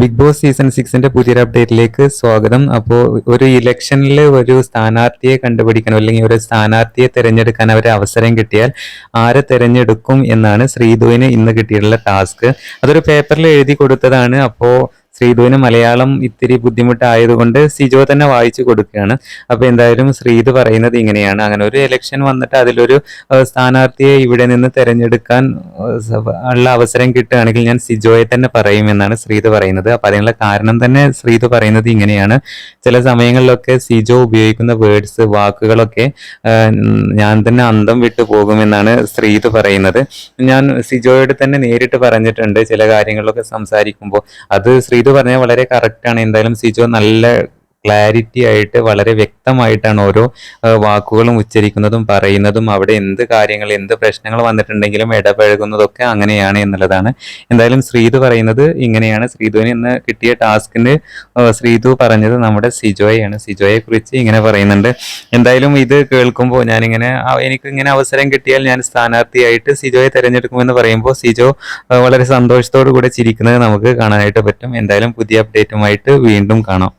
Big boss season സിക്സിന്റെ പുതിയൊരു അപ്ഡേറ്റിലേക്ക് സ്വാഗതം. അപ്പോൾ ഒരു ഇലക്ഷനിൽ ഒരു സ്ഥാനാർത്ഥിയെ കണ്ടുപിടിക്കണം അല്ലെങ്കിൽ ഒരു സ്ഥാനാർത്ഥിയെ തിരഞ്ഞെടുക്കാൻ അവർ അവസരം കിട്ടിയാൽ ആരെ തിരഞ്ഞെടുക്കും എന്നാണ് ശ്രീധുവിന് ഇന്ന് കിട്ടിയിട്ടുള്ള ടാസ്ക് അതൊരു പേപ്പറിൽ എഴുതി കൊടുത്തതാണ്. അപ്പോൾ ശ്രീധുവിന് മലയാളം ഇത്തിരി ബുദ്ധിമുട്ടായതുകൊണ്ട് സിജോ തന്നെ വായിച്ചു കൊടുക്കുകയാണ്. അപ്പോൾ എന്തായാലും ശ്രീധു പറയുന്നത് ഇങ്ങനെയാണ്. അങ്ങനെ ഒരു ഇലക്ഷൻ വന്നിട്ട് അതിലൊരു സ്ഥാനാർത്ഥിയെ ഇവിടെ നിന്ന് തിരഞ്ഞെടുക്കാൻ ഉള്ള അവസരം കിട്ടുകയാണെങ്കിൽ ഞാൻ സിജോയെ തന്നെ പറയും എന്നാണ് ശ്രീധു പറയുന്നത്. അപ്പൊ അതിനുള്ള കാരണം തന്നെ ശ്രീധു പറയുന്നത് ഇങ്ങനെയാണ്. ചില സമയങ്ങളിലൊക്കെ സിജോ ഉപയോഗിക്കുന്ന വേർഡ്സ് വാക്കുകളൊക്കെ ഞാൻ തന്നെ അന്തം വിട്ടു പോകുമെന്നാണ് ശ്രീധു പറയുന്നത്. ഞാൻ സിജോയോട് തന്നെ നേരിട്ട് പറഞ്ഞിട്ടുണ്ട് ചില കാര്യങ്ങളിലൊക്കെ സംസാരിക്കുമ്പോൾ. അത് ശ്രീധു പറഞ്ഞാൽ വളരെ കറക്റ്റാണ് എന്തായാലും സിജോ നല്ല ക്ലാരിറ്റി ആയിട്ട് വളരെ വ്യക്തമായിട്ടാണ് ഓരോ വാക്കുകളും ഉച്ചരിക്കുന്നതും പറയുന്നതും അവിടെ എന്ത് കാര്യങ്ങൾ എന്ത് പ്രശ്നങ്ങൾ വന്നിട്ടുണ്ടെങ്കിലും ഇടപഴകുന്നതൊക്കെ അങ്ങനെയാണ് എന്നുള്ളതാണ്. എന്തായാലും ശ്രീധു പറയുന്നത് ഇങ്ങനെയാണ്. ശ്രീധുവിന് ഇന്ന് കിട്ടിയ ടാസ്കിന് ശ്രീധു പറഞ്ഞത് നമ്മുടെ സിജോയാണ് സിജോയെ കുറിച്ച് ഇങ്ങനെ പറയുന്നുണ്ട്. എന്തായാലും ഇത് കേൾക്കുമ്പോൾ ഞാനിങ്ങനെ എനിക്ക് ഇങ്ങനെ അവസരം കിട്ടിയാൽ ഞാൻ സ്ഥാനാർത്ഥിയായിട്ട് സിജോയെ തിരഞ്ഞെടുക്കുമെന്ന് പറയുമ്പോൾ സിജോ വളരെ സന്തോഷത്തോടു കൂടെ ചിരിക്കുന്നത് നമുക്ക് കാണാനായിട്ട് പറ്റും. എന്തായാലും പുതിയ അപ്ഡേറ്റുമായിട്ട് വീണ്ടും കാണാം.